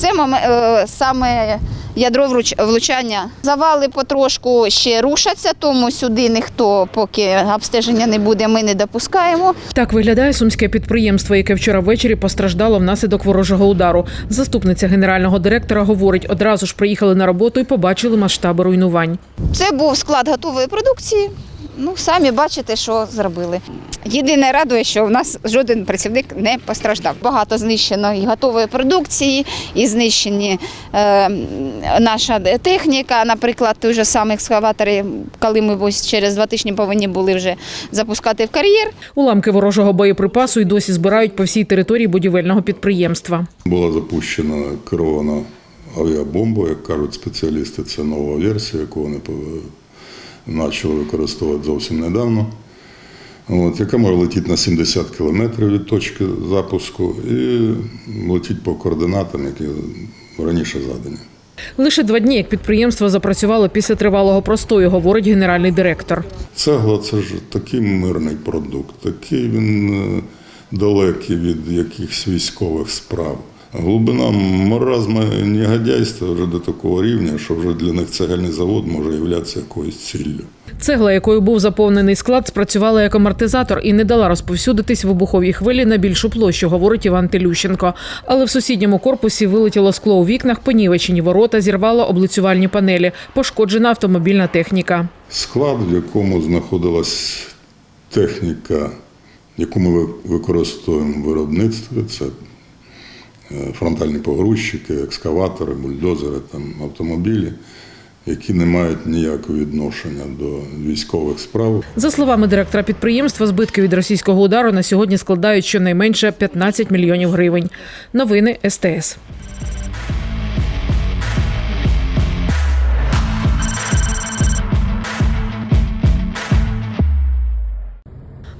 Це е, саме ядро влучання. Завали потрошку ще рушаться, тому сюди ніхто, поки обстеження не буде, ми не допускаємо. Так виглядає сумське підприємство, яке вчора ввечері постраждало внаслідок ворожого удару. Заступниця генерального директора говорить, одразу ж приїхали на роботу і побачили масштаби руйнувань. Це був склад готової продукції. Ну, самі бачите, що зробили. Єдине радує, що в нас жоден працівник не постраждав. Багато знищено і готової продукції, і знищені е, наша техніка. Наприклад, той же самий екскаватор, коли ми ось через два тижні повинні були вже запускати в кар'єр. Уламки ворожого боєприпасу й досі збирають по всій території будівельного підприємства. Була запущена керована авіабомба, як кажуть спеціалісти, це нова версія, яку вони почали використовувати зовсім недавно. От, яка може летіти на 70 кілометрів від точки запуску і летіть по координатам, які раніше задані. Лише два дні, як підприємство запрацювало після тривалого простою, говорить генеральний директор. Цегла це ж такий мирний продукт, такий він е, далекий від якихось військових справ. Глибина маразма і негодяйства вже до такого рівня, що вже для них цегельний завод може являтися якоюсь ціллю. Цегла, якою був заповнений склад, спрацювала як амортизатор і не дала розповсюдитись вибуховій хвилі на більшу площу, говорить Іван Телющенко. Але в сусідньому корпусі вилетіло скло у вікнах, понівечені ворота, зірвало облицювальні панелі, пошкоджена автомобільна техніка. Склад, в якому знаходилась техніка, яку ми використовуємо в виробництві, це фронтальні погрузчики, екскаватори, бульдозери, там, автомобілі, які не мають ніякого відношення до військових справ. За словами директора підприємства, збитки від російського удару на сьогодні складають щонайменше 15 мільйонів гривень. Новини СТС.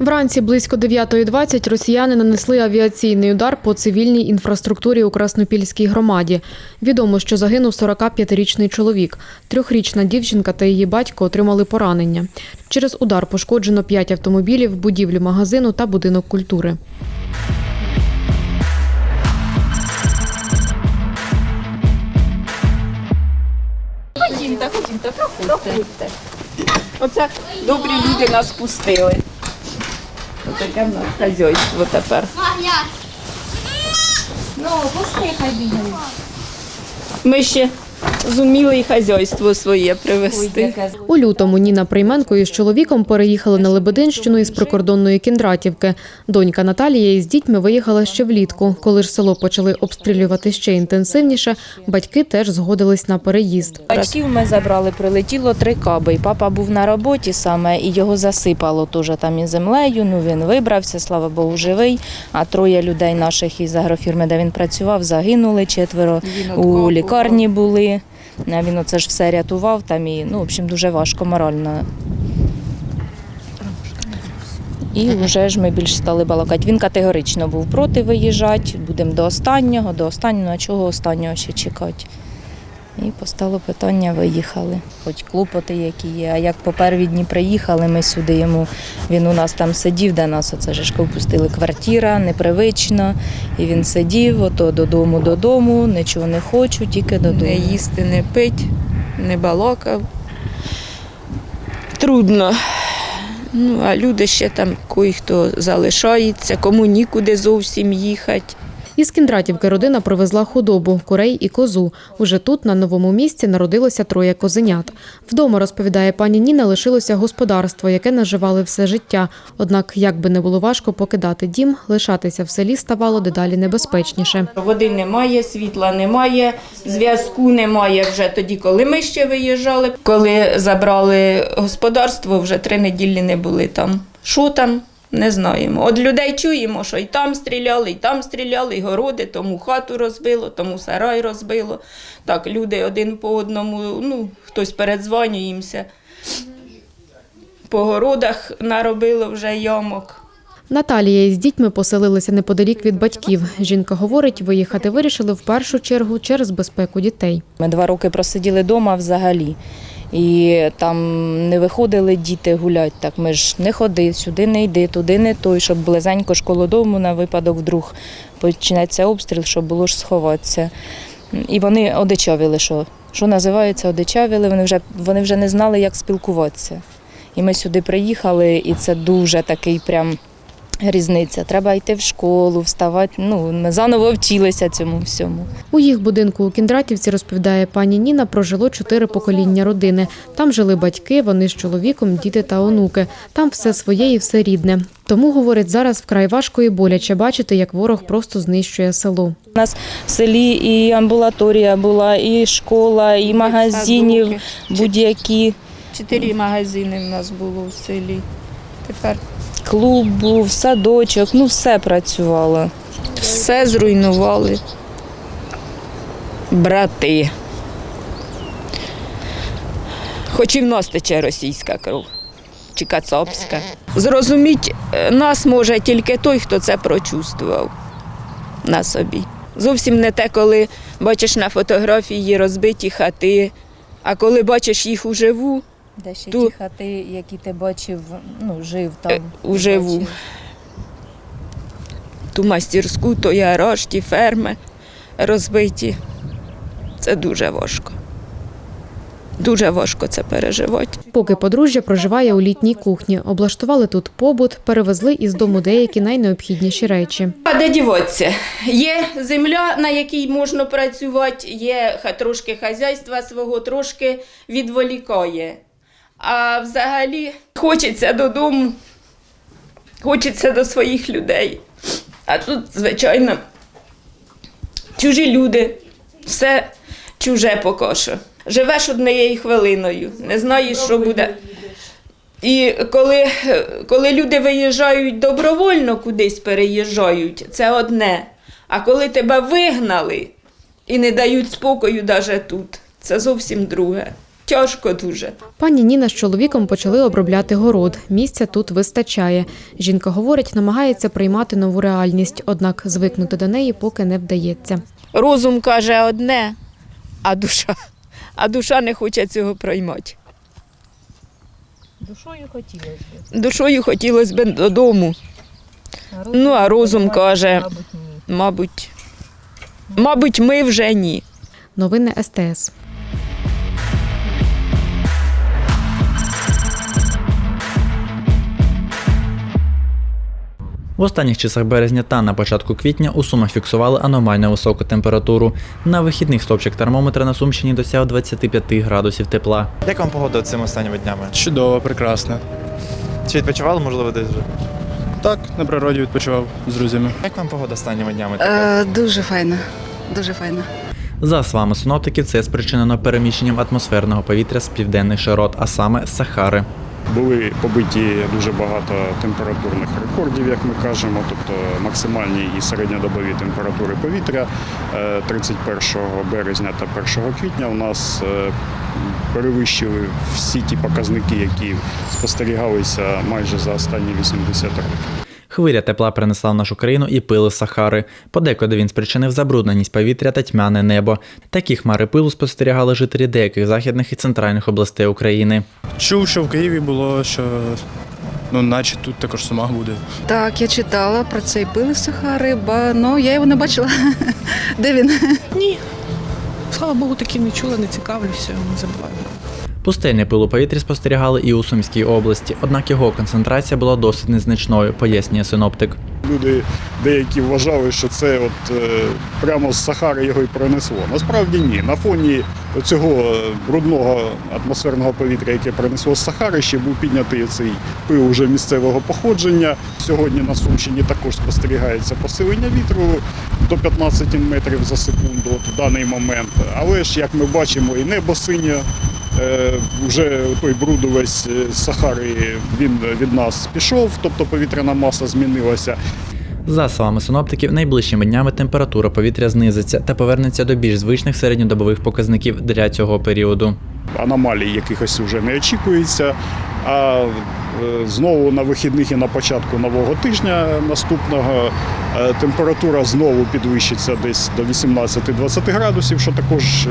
Вранці близько 9.20 росіяни нанесли авіаційний удар по цивільній інфраструктурі у Краснопільській громаді. Відомо, що загинув 45-річний чоловік. Трьохрічна дівчинка та її батько отримали поранення. Через удар пошкоджено 5 автомобілів, будівлю магазину та будинок культури. Ходімте, ходімте, проходьте. Оце добрі люди нас пустили. Отаке в нас хазяйство тепер. Ну, пусти, хай бігають. Ми ще зуміли і хазяйство своє привезти. У лютому Ніна Прийменко із чоловіком переїхали на Лебединщину із прикордонної Кіндратівки. Донька Наталія із дітьми виїхала ще влітку. Коли ж село почали обстрілювати ще інтенсивніше, батьки теж згодились на переїзд. Батьків ми забрали, прилетіло три каби. Папа був на роботі саме, і його засипало теж там і землею. Ну він вибрався, слава Богу, живий. А троє людей наших із агрофірми, де він працював, загинули. Четверо у лікарні були. Він оце ж все рятував там і ну, в общем, дуже важко морально. І вже ж ми більше стали балакати. Він категорично був проти виїжджати. Будемо до останнього, до останнього, а чого останнього ще чекати. І постало питання, виїхали. Хоч клопоти які є. А як по перві дні приїхали, ми сюди йому, він у нас там сидів, де нас оце ж пустили квартира, непривично. І він сидів, ото додому, додому, нічого не хочу, тільки додому. Не їсти, не пить, не балакав. Трудно. Ну, а люди ще там кої-хто залишається, кому нікуди зовсім їхати. Із Кіндратівки родина привезла худобу, курей і козу. Уже тут, на новому місці, народилося троє козенят. Вдома, розповідає пані Ніна, лишилося господарство, яке наживали все життя. Однак, як би не було важко покидати дім, лишатися в селі ставало дедалі небезпечніше. Води немає, світла немає, зв'язку немає вже тоді, коли ми ще виїжджали. Коли забрали господарство, вже три неділі не були там. Що там? Не знаємо. От людей чуємо, що і там стріляли, і там стріляли, і городи, тому хату розбило, тому сарай розбило. Так, люди один по одному, ну, хтось передзвонюємося. По городах наробило вже ямок. Наталія із дітьми поселилися неподалік від батьків. Жінка говорить, виїхати вирішили в першу чергу через безпеку дітей. Ми два роки просиділи вдома взагалі. І там не виходили діти гуляти. Так ми ж не ходи, сюди не йди, туди не той, щоб близенько школодому на випадок вдруг почнеться обстріл, щоб було ж сховатися. І вони одичавили, що, що називається, одичавили, вони вже, вони вже не знали, як спілкуватися. І ми сюди приїхали, і це дуже такий прям різниця. Треба йти в школу, вставати. Ну, ми заново вчилися цьому всьому. У їх будинку у Кіндратівці, розповідає пані Ніна, прожило чотири покоління родини. Там жили батьки, вони з чоловіком, діти та онуки. Там все своє і все рідне. Тому, говорить, зараз вкрай важко і боляче бачити, як ворог просто знищує село. У нас в селі і амбулаторія була, і школа, і магазинів будь-які. Чотири магазини в нас було в селі. Тепер Клуб був, садочок, ну все працювало. все зруйнували. Брати. Хоч і в нас тече російська кров чи кацапська. Зрозуміть нас може тільки той, хто це прочувствував на собі. Зовсім не те, коли бачиш на фотографії розбиті хати, а коли бачиш їх уживу, Де ще Ту- ті хати, які ти бачив, ну, жив Е, там. уживу. бачив. ту мастерську, той гараж, ті ферми розбиті. Це дуже важко. Дуже важко це переживати. Поки подружжя проживає у літній кухні. Облаштували тут побут, перевезли із дому деякі найнеобхідніші речі. А де діватися? Є земля, на якій можна працювати, є трошки хазяйства свого, трошки відволікає. А взагалі хочеться додому, хочеться до своїх людей. А тут, звичайно, чужі люди, все чуже поки що. Живеш однією хвилиною, не знаєш, що буде. І коли, коли люди виїжджають добровольно кудись переїжджають, це одне. А коли тебе вигнали і не дають спокою навіть тут, це зовсім друге. Тяжко дуже. Пані Ніна з чоловіком почали обробляти город. Місця тут вистачає. Жінка говорить, намагається приймати нову реальність, однак звикнути до неї поки не вдається. Розум каже одне, а душа, а душа не хоче цього приймати. Душою хотілося б. Душою хотілося б додому. Ну, а розум каже, Мабуть, ні. мабуть, мабуть, ми вже ні. Новини СТС. В останніх часах березня та на початку квітня у Сумах фіксували аномально високу температуру. На вихідних стопчик термометра на Сумщині досяг 25 градусів тепла. Як вам погода цими останніми днями? Чудово, прекрасно. Чи відпочивали, можливо, десь вже? Так, на природі відпочивав з друзями. Як вам погода останніми днями? Е, дуже файно. Дуже файно. За словами синоптиків, це спричинено переміщенням атмосферного повітря з південних широт, а саме з Сахари. Були побиті дуже багато температурних рекордів, як ми кажемо, тобто максимальні і середньодобові температури повітря е, 31 березня та 1 квітня у нас е, перевищили всі ті показники, які спостерігалися майже за останні 80 років. Хвиля тепла принесла в нашу країну і пили з Сахари. Подекуди він спричинив забрудненість повітря та тьмяне небо. Такі хмари пилу спостерігали жителі деяких західних і центральних областей України. Чув, що в Києві було, що ну, наче тут також Сумах буде. Так, я читала про цей пили з Сахари, ба ну я його не бачила. Де він? Ні. Слава Богу, таки не чула, не цікавлюся, не забуваю. Пустельний пил у повітрі спостерігали і у Сумській області, однак його концентрація була досить незначною, пояснює синоптик. Люди деякі вважали, що це от е, прямо з Сахари його і пронесло. Насправді ні. На фоні цього брудного атмосферного повітря, яке принесло з Сахари, ще був піднятий цей пил уже місцевого походження. Сьогодні на Сумщині також спостерігається посилення вітру до 15 метрів за секунду от в даний момент. Але ж, як ми бачимо, і небо синє. Е, вже той брудовець з Сахари він від нас пішов, тобто повітряна маса змінилася. За словами синоптиків, найближчими днями температура повітря знизиться та повернеться до більш звичних середньодобових показників для цього періоду. Аномалій якихось вже не очікується. А е, знову на вихідних і на початку нового тижня наступного е, температура знову підвищиться десь до 18-20 градусів, що також, е,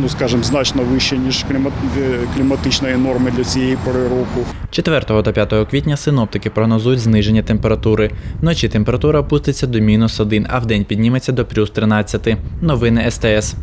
ну скажімо, значно вище, ніж е, кліматичної норми для цієї пори року. 4 та 5 квітня синоптики прогнозують зниження температури. Вночі температура опуститься до мінус 1, а вдень підніметься до плюс 13. Новини СТС.